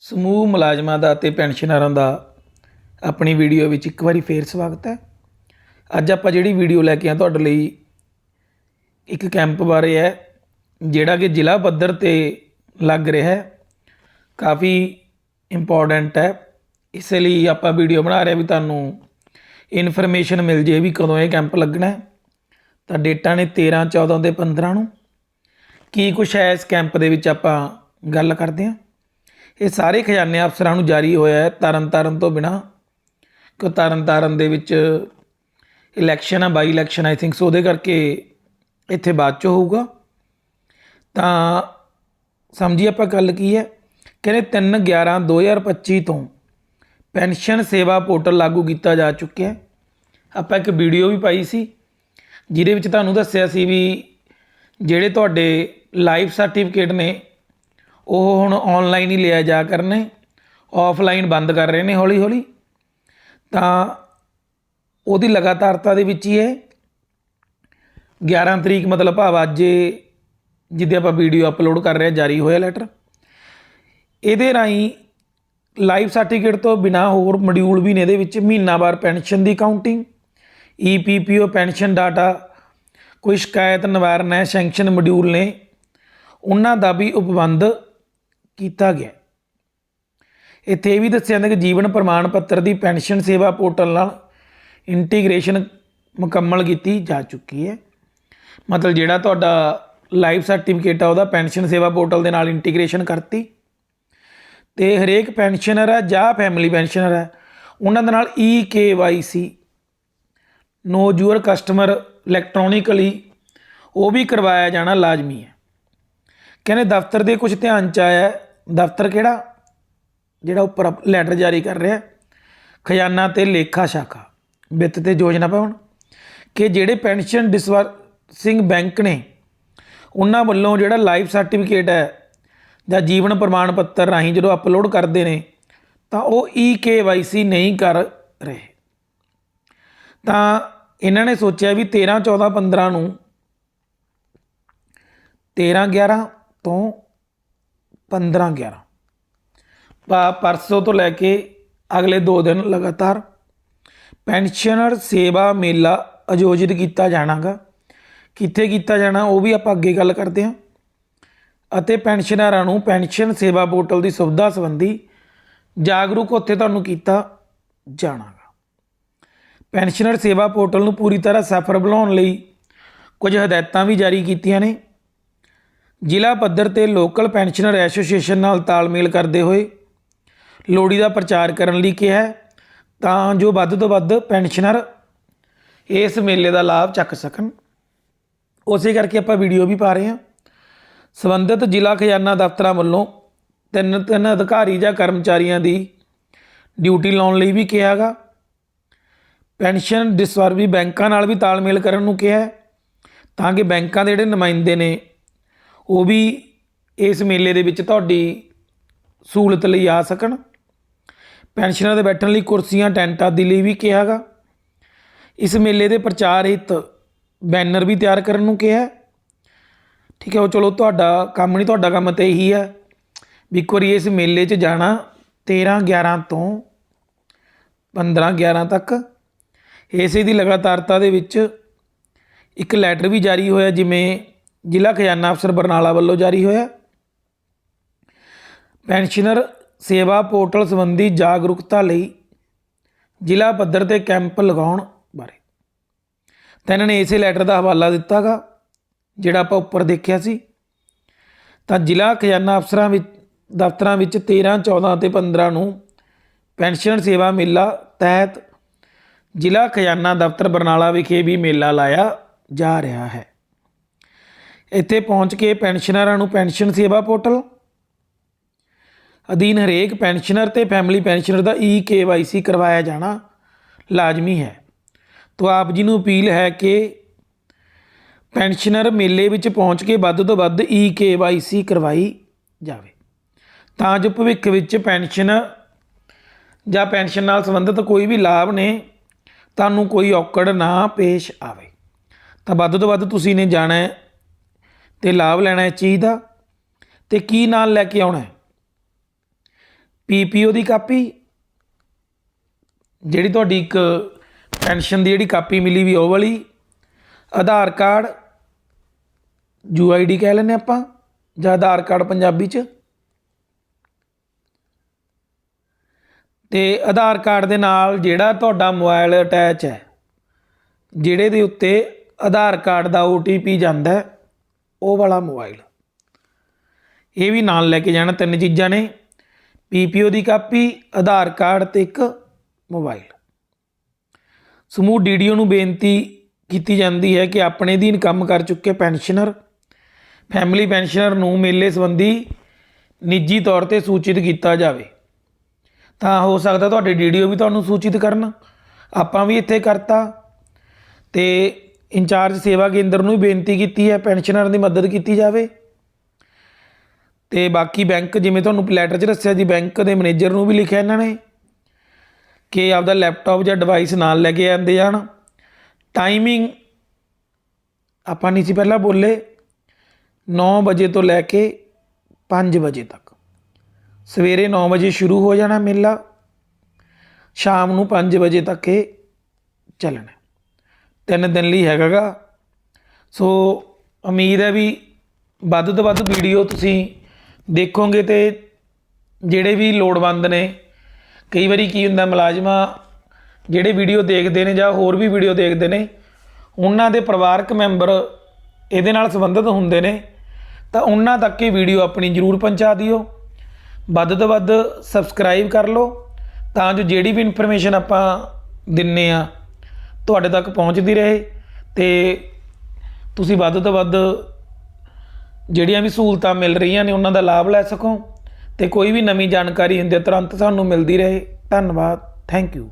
ਸਮੂਹ ਮੁਲਾਜ਼ਮਾਂ ਦਾ ਅਤੇ ਪੈਨਸ਼ਨਰਾਂ ਦਾ ਆਪਣੀ ਵੀਡੀਓ ਵਿੱਚ ਇੱਕ ਵਾਰੀ ਫੇਰ ਸਵਾਗਤ ਹੈ। ਅੱਜ ਆਪਾਂ ਜਿਹੜੀ ਵੀਡੀਓ ਲੈ ਕੇ ਆ ਤੁਹਾਡੇ ਲਈ ਇੱਕ ਕੈਂਪ ਬਾਰੇ ਹੈ, ਜਿਹੜਾ ਕਿ ਜ਼ਿਲ੍ਹਾ ਪੱਧਰ ਤੇ ਲੱਗ ਰਿਹਾ ਹੈ। ਕਾਫੀ ਇੰਪੋਰਟੈਂਟ ਹੈ। ਇਸੇ ਲਈ ਆਪਾਂ ਵੀਡੀਓ ਬਣਾ ਰਹੇ ਵੀ ਤੁਹਾਨੂੰ ਇਨਫੋਰਮੇਸ਼ਨ ਮਿਲ ਜੇ ਵੀ ਕਦੋਂ ਇਹ ਕੈਂਪ ਲੱਗਣਾ ਹੈ। ਤਾਂ ਡੇਟਾਂ ਨੇ 13 14 ਤੇ 15 ਨੂੰ। ਕੀ ਕੁਛ ਹੈ ਇਸ ਕੈਂਪ ਦੇ ਵਿੱਚ ਆਪਾਂ ਗੱਲ ਕਰਦੇ ਹਾਂ। ਇਹ ਸਾਰੇ ਖਜ਼ਾਨੇ ਅਫਸਰਾਂ ਨੂੰ ਜਾਰੀ ਹੋਇਆ ਹੈ ਤਰਨ ਤਾਰਨ ਤੋਂ ਬਿਨਾ। ਕਿ ਤਰਨ ਤਾਰਨ ਦੇ ਵਿੱਚ ਇਲੈਕਸ਼ਨ ਆ ਬਾਈ ਇਲੈਕਸ਼ਨ ਆਈ ਥਿੰਕ ਸੋ ਉਹਦੇ ਕਰਕੇ ਇੱਥੇ ਬਾਅਦ ਚ ਹੋਊਗਾ। ਤਾਂ ਸਮਝੀ ਆਪਾਂ ਗੱਲ ਕੀ ਹੈ? ਕਹਿੰਦੇ 3 11 2025 ਤੋਂ ਪੈਨਸ਼ਨ ਸੇਵਾ ਪੋਰਟਲ ਲਾਗੂ ਕੀਤਾ ਜਾ ਚੁੱਕਿਆ ਹੈ। ਆਪਾਂ ਇੱਕ ਵੀਡੀਓ ਵੀ ਪਾਈ ਸੀ, ਜਿਹਦੇ ਵਿੱਚ ਤੁਹਾਨੂੰ ਦੱਸਿਆ ਸੀ ਵੀ ਜਿਹੜੇ ਤੁਹਾਡੇ ਲਾਈਫ ਸਰਟੀਫਿਕੇਟ ਨੇ ਉਹ ਹੁਣ ਆਨਲਾਈਨ ਹੀ ਲਿਆ ਜਾ ਕਰਨੇ ਆਫਲਾਈਨ ਬੰਦ ਕਰ ਰਹੇ ਨੇ ਹੌਲੀ ਹੌਲੀ। ਤਾਂ ਉਹਦੀ ਲਗਾਤਾਰਤਾ ਦੇ ਵਿੱਚ ਹੀ ਹੈ 11 ਤਰੀਕ ਮਤਲਬ ਭਾਵ ਅੱਜ ਇਹ ਜਿੱਦੇ ਆਪਾਂ ਵੀਡੀਓ ਅਪਲੋਡ ਕਰ ਰਹੇ ਹਾਂ, ਜਾਰੀ ਹੋਇਆ ਲੈਟਰ ਇਹਦੇ ਰਾਹੀਂ ਲਾਈਫ ਸਰਟੀਫਿਕੇਟ ਤੋਂ ਬਿਨਾ ਹੋਰ ਮੋਡਿਊਲ ਵੀ ਨੇ ਇਹਦੇ ਵਿੱਚ ਮਹੀਨਾਵਾਰ ਪੈਨਸ਼ਨ ਦੀ ਕਾਊਂਟਿੰਗ ਈਪੀਪੀਓ ਪੈਨਸ਼ਨ ਡਾਟਾ ਕੋਈ ਸ਼ਿਕਾਇਤ, ਨਿਵਾਰਨ ਹੈ ਸੈਂਕਸ਼ਨ ਮੋਡਿਊਲ ਨੇ, ਉਹਨਾਂ ਦਾ ਵੀ ਉਪਬੰਧ ਕੀਤਾ ਗਿਆ। ਇੱਥੇ ਇਹ ਵੀ ਦੱਸਿਆ ਜਾਂਦਾ ਕਿ ਜੀਵਨ ਪ੍ਰਮਾਣ ਪੱਤਰ ਦੀ ਪੈਨਸ਼ਨ ਸੇਵਾ ਪੋਰਟਲ ਨਾਲ ਇੰਟੀਗ੍ਰੇਸ਼ਨ ਮੁਕੰਮਲ ਕੀਤੀ ਜਾ ਚੁੱਕੀ ਹੈ। ਮਤਲਬ ਜਿਹੜਾ ਤੁਹਾਡਾ ਲਾਈਫ ਸਰਟੀਫਿਕੇਟ ਆ, ਉਹਦਾ ਪੈਨਸ਼ਨ ਸੇਵਾ ਪੋਰਟਲ ਦੇ ਨਾਲ ਇੰਟੀਗ੍ਰੇਸ਼ਨ ਕਰਤੀ। ਤੇ ਹਰੇਕ ਪੈਨਸ਼ਨਰ ਹੈ ਜਾਂ ਫੈਮਿਲੀ ਪੈਨਸ਼ਨਰ ਹੈ ਉਹਨਾਂ ਦੇ ਨਾਲ E K Y C, know your customer electronically, ਉਹ ਵੀ ਕਰਵਾਇਆ ਜਾਣਾ ਲਾਜ਼ਮੀ ਹੈ। ਕਹਿੰਦੇ ਦਫ਼ਤਰ ਦੇ ਕੁਝ ਧਿਆਨ ਚ ਆਇਆ ਦਫ਼ਤਰ ਕਿਹੜਾ? ਜਿਹੜਾ ਉੱਪਰ ਲੈਟਰ ਜਾਰੀ ਕਰ ਰਿਹਾ ਖਜ਼ਾਨਾ ਤੇ ਲੇਖਾ ਸ਼ਾਖਾ। ਵਿੱਤ ਤੇ ਯੋਜਨਾ ਭਵਨ ਕਿ ਜਿਹੜੇ ਪੈਨਸ਼ਨ ਡਿਸਵਰਸਿੰਗ ਬੈਂਕ ਨੇ, ਉਹਨਾਂ ਵੱਲੋਂ ਜਿਹੜਾ ਲਾਈਫ ਸਰਟੀਫਿਕੇਟ ਹੈ ਜਾਂ ਜੀਵਨ ਪ੍ਰਮਾਣ ਪੱਤਰ ਰਾਹੀਂ ਜਦੋਂ ਅਪਲੋਡ ਕਰਦੇ ਨੇ, ਤਾਂ ਉਹ ਈ ਕੇ ਵਾਈ ਸੀ ਨਹੀਂ ਕਰ ਰਹੇ। ਤਾਂ ਇਹਨਾਂ ਨੇ ਸੋਚਿਆ ਵੀ 13 14 15 ਨੂੰ 13 11 ਤੋਂ 15 11 ਪਰਸੋਂ ਤੋਂ ਲੈ ਕੇ ਅਗਲੇ 2 ਦਿਨ ਲਗਾਤਾਰ ਪੈਨਸ਼ਨਰ ਸੇਵਾ ਮੇਲਾ ਆਯੋਜਿਤ ਕੀਤਾ ਜਾਣਾਗਾ। ਕਿੱਥੇ ਕੀਤਾ ਜਾਣਾ ਉਹ ਵੀ ਆਪਾਂ ਅੱਗੇ ਗੱਲ ਕਰਦੇ ਹਾਂ। ਅਤੇ ਪੈਨਸ਼ਨਰਾਂ ਨੂੰ ਪੈਨਸ਼ਨ ਸੇਵਾ ਪੋਰਟਲ ਦੀ ਸੁਵਿਧਾ ਸੰਬੰਧੀ ਜਾਗਰੂਕ ਉੱਥੇ ਤੁਹਾਨੂੰ ਕੀਤਾ ਜਾਣਾਗਾ। ਪੈਨਸ਼ਨਰ ਸੇਵਾ ਪੋਰਟਲ ਨੂੰ ਪੂਰੀ ਤਰ੍ਹਾਂ ਸਫਲ ਬਣਾਉਣ ਲਈ ਕੁਝ ਹਦਾਇਤਾਂ ਵੀ ਜਾਰੀ ਕੀਤੀਆਂ ਨੇ। ਜ਼ਿਲ੍ਹਾ ਪੱਧਰ ਤੇ ਲੋਕਲ ਪੈਨਸ਼ਨਰ ਐਸੋਸੀਏਸ਼ਨ ਨਾਲ ਤਾਲਮੇਲ ਕਰਦੇ ਹੋਏ ਲੋੜੀ ਦਾ ਪ੍ਰਚਾਰ ਕਰਨ ਲਈ ਕਿਹਾ ਤਾਂ ਜੋ ਵੱਧ ਤੋਂ ਵੱਧ ਪੈਨਸ਼ਨਰ ਇਸ ਮੇਲੇ ਦਾ ਲਾਭ ਚੱਕ ਸਕਣ। ਉਸੇ ਕਰਕੇ ਆਪਾਂ ਵੀਡੀਓ ਵੀ ਪਾ ਰਹੇ ਹਾਂ। ਸੰਬੰਧਿਤ ਜ਼ਿਲ੍ਹਾ ਖਜ਼ਾਨਾ ਦਫ਼ਤਰਾਂ ਵੱਲੋਂ ਤਿੰਨ ਤਿੰਨ ਅਧਿਕਾਰੀ ਜਾਂ ਕਰਮਚਾਰੀਆਂ ਦੀ ਡਿਊਟੀ ਲਾਉਣ ਲਈ ਵੀ ਕਿਹਾਗਾ ਪੈਨਸ਼ਨ ਡਿਸਵਰਬੀ ਬੈਂਕਾਂ ਨਾਲ ਵੀ ਤਾਲਮੇਲ ਕਰਨ ਨੂੰ ਕਿਹਾ ਤਾਂ ਕਿ ਬੈਂਕਾਂ ਦੇ ਜਿਹੜੇ ਨੁਮਾਇੰਦੇ ਨੇ ਉਹ ਵੀ ਇਸ ਮੇਲੇ ਦੇ ਵਿੱਚ ਤੁਹਾਡੀ ਸਹੂਲਤ ਲਈ ਆ ਸਕਣ। ਪੈਨਸ਼ਨਰ ਦੇ ਬੈਠਣ ਲਈ ਕੁਰਸੀਆਂ, ਟੈਂਟ ਆਦਿ ਲਈ ਵੀ ਕਿਹਾਗਾ। ਇਸ ਮੇਲੇ ਦੇ ਪ੍ਰਚਾਰ ਹਿੱਤ ਬੈਨਰ ਵੀ ਤਿਆਰ ਕਰਨ ਨੂੰ ਕਿਹਾ ਠੀਕ ਹੈ, ਉਹ ਚਲੋ ਤੁਹਾਡਾ ਕੰਮ ਨਹੀਂ, ਤੁਹਾਡਾ ਕੰਮ ਤੇ ਇਹੀ ਹੈ ਵੀ ਇੱਕ ਵਾਰੀ ਇਸ ਮੇਲੇ 'ਚ ਜਾਣਾ 13 11 ਤੋਂ 15 11 ਤੱਕ। ਇਸੇ ਦੀ ਲਗਾਤਾਰਤਾ ਦੇ ਵਿੱਚ ਇੱਕ ਲੈਟਰ ਵੀ ਜਾਰੀ ਹੋਇਆ, ਜਿਵੇਂ ਜ਼ਿਲ੍ਹਾ ਖਜ਼ਾਨਾ ਅਫਸਰ ਬਰਨਾਲਾ ਵੱਲੋਂ ਜਾਰੀ ਹੋਇਆ। ਪੈਨਸ਼ਨਰ ਸੇਵਾ ਪੋਰਟਲ ਸੰਬੰਧੀ ਜਾਗਰੂਕਤਾ ਲਈ ਜ਼ਿਲ੍ਹਾ ਪੱਧਰ ਤੇ ਕੈਂਪ ਲਗਾਉਣ ਬਾਰੇ। ਤਾਂ ਇਹਨਾਂ ਨੇ ਇਸੇ ਲੈਟਰ ਦਾ ਹਵਾਲਾ ਦਿੱਤਾਗਾ, ਜਿਹੜਾ ਆਪਾਂ ਉੱਪਰ ਦੇਖਿਆ ਸੀ। ਤਾਂ ਜ਼ਿਲ੍ਹਾ ਖਜ਼ਾਨਾ ਅਫਸਰਾਂ ਵਿੱਚ, ਦਫ਼ਤਰਾਂ ਵਿੱਚ 13 14 ਅਤੇ 15 ਨੂੰ ਪੈਨਸ਼ਨ ਸੇਵਾ ਮੇਲਾ ਤਹਿਤ ਜ਼ਿਲ੍ਹਾ ਖਜ਼ਾਨਾ ਦਫ਼ਤਰ ਬਰਨਾਲਾ ਵਿਖੇ ਵੀ ਮੇਲਾ ਲਾਇਆ ਜਾ ਰਿਹਾ ਹੈ। ਇੱਥੇ ਪਹੁੰਚ ਕੇ ਪੈਨਸ਼ਨਰਾਂ ਨੂੰ ਪੈਨਸ਼ਨ ਸੇਵਾ ਪੋਰਟਲ। ਅਧੀਨ ਹਰੇਕ ਪੈਨਸ਼ਨਰ ਤੇ ਫੈਮਿਲੀ ਪੈਨਸ਼ਨਰ ਦਾ ਈ ਕੇਵਾਈਸੀ ਕਰਵਾਇਆ ਜਾਣਾ ਲਾਜ਼ਮੀ ਹੈ। ਤੋਂ ਆਪ ਜੀ ਨੂੰ ਅਪੀਲ ਹੈ ਕਿ ਪੈਨਸ਼ਨਰ ਮੇਲੇ ਵਿੱਚ ਪਹੁੰਚ ਕੇ ਵੱਧ ਤੋਂ ਵੱਧ ਈ ਕੇਵਾਈਸੀ ਕਰਵਾਈ ਜਾਵੇ। ਤਾਂ ਜੋ ਭਵਿੱਖ ਵਿੱਚ ਪੈਨਸ਼ਨ ਜਾਂ ਪੈਨਸ਼ਨ ਨਾਲ ਸੰਬੰਧਿਤ ਕੋਈ ਵੀ ਲਾਭ ਨੇ, ਤੁਹਾਨੂੰ ਕੋਈ ਔਕੜ ਨਾ ਪੇਸ਼ ਆਵੇ। ਤਾਂ ਵੱਧ ਤੋਂ ਵੱਧ ਤੁਸੀਂ ਨੇ ਜਾਣਾ ਹੈ ਤੇ ਲਾਭ ਲੈਣਾ ਇਸ ਚੀਜ਼ ਦਾ ਤੇ ਕੀ ਨਾਲ ਲੈ ਕੇ ਆਉਣਾ ਹੈ? ਪੀਪੀਓ ਦੀ ਕਾਪੀ ਜਿਹੜੀ ਤੁਹਾਡੀ ਇੱਕ ਪੈਨਸ਼ਨ ਦੀ ਜਿਹੜੀ ਕਾਪੀ ਮਿਲੀ ਵੀ ਉਹ ਵਾਲੀ ਆਧਾਰ ਕਾਰਡ ਯੂਆਈਡੀ ਕਹਿ ਲੈਂਦੇ ਆਪਾਂ ਜਾਂ ਆਧਾਰ ਕਾਰਡ ਪੰਜਾਬੀ ਚ। ਤੇ ਆਧਾਰ ਕਾਰਡ ਦੇ ਨਾਲ ਜਿਹੜਾ ਤੁਹਾਡਾ ਮੋਬਾਈਲ ਅਟੈਚ ਹੈ ਜਿਹੜੇ ਦੇ ਉੱਤੇ ਆਧਾਰ ਕਾਰਡ ਦਾ OTP ਜਾਂਦਾ ਹੈ, ਉਹ ਵਾਲਾ ਮੋਬਾਈਲ। ਇਹ ਵੀ ਨਾਲ ਲੈ ਕੇ ਜਾਣਾ ਤਿੰਨ ਚੀਜ਼ਾਂ ਨੇ। ਪੀਪੀਓ ਦੀ ਕਾਪੀ, ਆਧਾਰ ਕਾਰਡ ਤੇ ਇੱਕ ਮੋਬਾਈਲ। ਸਮੂਹ ਡੀਡੀਓ ਨੂੰ ਬੇਨਤੀ ਕੀਤੀ ਜਾਂਦੀ ਹੈ ਕਿ ਆਪਣੇ ਅਧੀਨ ਕੰਮ ਕਰ ਚੁੱਕੇ ਪੈਨਸ਼ਨਰ, ਫੈਮਿਲੀ ਪੈਨਸ਼ਨਰ ਨੂੰ ਮੇਲੇ ਸੰਬੰਧੀ ਨਿੱਜੀ ਤੌਰ ਤੇ ਸੂਚਿਤ ਕੀਤਾ ਜਾਵੇ। ਤਾਂ ਹੋ ਸਕਦਾ ਤੁਹਾਡੇ ਡੀਡੀਓ ਵੀ ਤੁਹਾਨੂੰ ਸੂਚਿਤ ਕਰਨ। ਆਪਾਂ ਵੀ ਇੱਥੇ ਕਰਤਾ। ਤੇ ਇੰਚਾਰਜ ਸੇਵਾ ਕੇਂਦਰ ਨੂੰ ਵੀ ਬੇਨਤੀ ਕੀਤੀ ਹੈ, ਪੈਨਸ਼ਨਰ ਦੀ ਮਦਦ ਕੀਤੀ ਜਾਵੇ। ਤੇ ਬਾਕੀ ਬੈਂਕ, ਜਿਵੇਂ ਤੁਹਾਨੂੰ ਲੈਟਰ 'ਚ ਦੱਸਿਆ ਜੀ, ਬੈਂਕ ਦੇ ਮੈਨੇਜਰ ਨੂੰ ਵੀ ਲਿਖਿਆ ਇਹਨਾਂ ਨੇ ਕਿ ਆਪਦਾ ਲੈਪਟਾਪ ਜਾਂ ਡਿਵਾਈਸ ਨਾਲ ਲੈ ਕੇ ਆਉਂਦੇ ਜਾਣ। ਟਾਈਮਿੰਗ ਆਪਾਂ ਨਹੀਂ ਸੀ ਪਹਿਲਾਂ ਬੋਲੇ 9 ਵਜੇ ਤੋਂ ਲੈ ਕੇ 5 ਵਜੇ ਤੱਕ। ਸਵੇਰੇ 9 ਵਜੇ ਸ਼ੁਰੂ ਹੋ ਜਾਣਾ ਮੇਲਾ, ਸ਼ਾਮ ਨੂੰ 5 ਵਜੇ ਤੱਕ ਇਹ ਚੱਲਣਾ। ਤਿੰਨ ਦਿਨ ਲਈ ਹੈਗਾ ਗਾ ਸੋ ਉਮੀਦ ਹੈ ਵੀ ਵੱਧ ਤੋਂ ਵੱਧ ਵੀਡੀਓ ਤੁਸੀਂ ਦੇਖੋਗੇ ਤੇ ਜਿਹੜੇ ਵੀ ਲੋੜਵੰਦ ਨੇ, ਕਈ ਵਾਰੀ ਕੀ ਹੁੰਦਾ ਮੁਲਾਜ਼ਮਾਂ ਜਿਹੜੇ ਵੀਡੀਓ ਦੇਖਦੇ ਨੇ ਜਾਂ ਹੋਰ ਵੀ ਵੀਡੀਓ ਦੇਖਦੇ ਨੇ, ਉਹਨਾਂ ਦੇ ਪਰਿਵਾਰਕ ਮੈਂਬਰ ਇਹਦੇ ਨਾਲ ਸੰਬੰਧਿਤ ਹੁੰਦੇ ਨੇ, ਤਾਂ ਉਹਨਾਂ ਤੱਕ ਇਹ ਵੀਡੀਓ ਆਪਣੀ ਜ਼ਰੂਰ ਪਹੁੰਚਾ ਦਿਓ। ਵੱਧ ਤੋਂ ਵੱਧ ਸਬਸਕ੍ਰਾਈਬ ਕਰ ਲਓ, ਤਾਂ ਜੋ ਜਿਹੜੀ ਵੀ ਇਨਫੋਰਮੇਸ਼ਨ ਆਪਾਂ ਦਿੰਨੇ ਆ ਤੁਹਾਡੇ ਤੱਕ ਪਹੁੰਚਦੀ ਰਹੇ ਤੇ ਤੁਸੀਂ ਵੱਧ ਤੋਂ ਵੱਧ ਜਿਹੜੀਆਂ ਵੀ ਸਹੂਲਤਾਂ ਮਿਲ ਰਹੀਆਂ ਨੇ ਉਹਨਾਂ ਦਾ ਲਾਭ ਲੈ ਸਕੋ ਤੇ ਕੋਈ ਵੀ ਨਵੀਂ ਜਾਣਕਾਰੀ ਹੁੰਦੀ ਹੈ, ਤੁਰੰਤ ਸਾਨੂੰ ਮਿਲਦੀ ਰਹੇ। ਧੰਨਵਾਦ। Thank you